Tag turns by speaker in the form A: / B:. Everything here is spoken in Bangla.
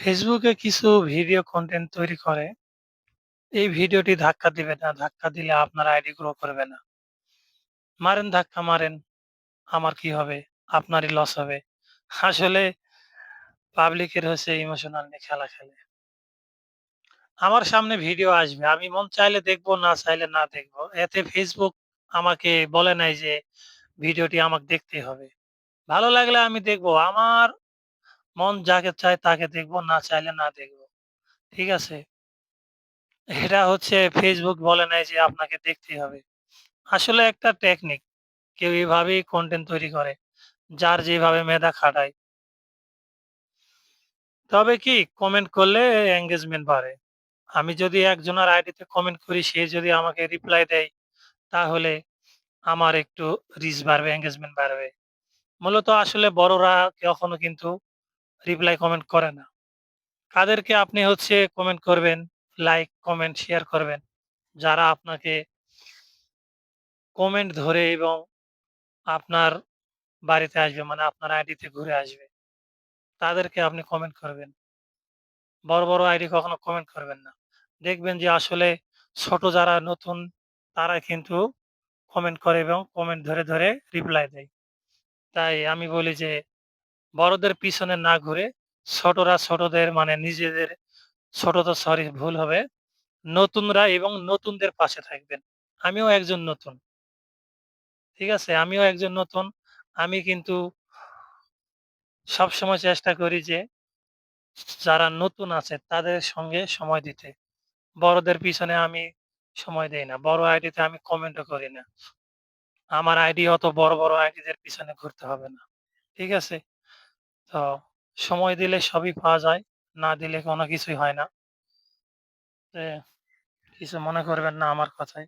A: এ কিছু ভিডিও কনটেন্ট তৈরি করে এই ভিডিওটি ধাক্কা দিবে না। ধাক্কা দিলে আপনার আইডি গ্রো করবে না। মারেন ধাক্কা মারেন। আমার কি হবে? আপনারই লস হবে। আসলে পাবলিকের হচ্ছে ইমোশনাল নিয়ে খেলা খেলে। আমার সামনে ভিডিও আসবে। আমি মন চাইলে দেখব, না চাইলে না দেখব। এতে ফেসবুক আমাকে বলে নাই যে ভিডিওটি আমাকে দেখতে হবে। ভালো লাগলে আমি দেখব। আমার মন যাকে চায় তাকে দেখব, না চাইলে না দেখব। ঠিক আছে? এটা হচ্ছে Facebook বলে নাই যে আপনাকে দেখতেই হবে। আসলে একটা টেকনিক। কেউ এভাবেই কনটেন্ট তৈরি করে। যার যেভাবে মেধা খাটায়। তবে কি কমেন্ট করলে এনগেজমেন্ট বাড়ে। আমি যদি একজনের আইডিতে কমেন্ট করি সে যদি আমাকে রিপ্লাই দেয়, তাহলে আমার একটু রিচ বাড়বে, এনগেজমেন্ট বাড়বে। মূলত আসলে বড়রা কখনো কিন্তু রিপ্লাই কমেন্ট করে না। কাদেরকে আপনি হচ্ছে কমেন্ট করবেন, লাইক, কমেন্ট, শেয়ার করবেন। যারা আপনাকে কমেন্ট ধরে এবং আপনার বাড়িতে আসবে মানে আপনার আইডিতে ঘুরে আসবে। তাদেরকে আপনি কমেন্ট করবেন। বড়, বড় আইডি কখনো কমেন্ট করবেন না। দেখবেন যে আসলে ছোট যারা নতুন তারা কিন্তু কমেন্ট করে এবং কমেন্ট ধরে, ধরে রিপ্লাই দেয়। তাই আমি বলি যে বড়দের পিছনে না ঘুরে ছোটরা ছোটদের মানে নিজেদের ছোট তো সরি ভুল হবে। নতুনরা এবং নতুনদের পাশে থাকবেন। আমিও একজন নতুন। ঠিক আছে? আমিও একজন নতুন। আমি কিন্তু সবসময় চেষ্টা করি যে যারা নতুন আছে তাদের সঙ্গে সময় দিতে। বড়দের পিছনে আমি সময় দেই না। বড় আইডিতে আমি কমেন্টও করি না। আমার আইডি অত বড়, বড় আইডিদের পিছনে ঘুরতে হবে না। ঠিক আছে? তো সময় দিলে সবই পাওয়া যায়। না দিলে কোনো কিছুই হয় না। কিছু মনে করবেন না আমার কথায়।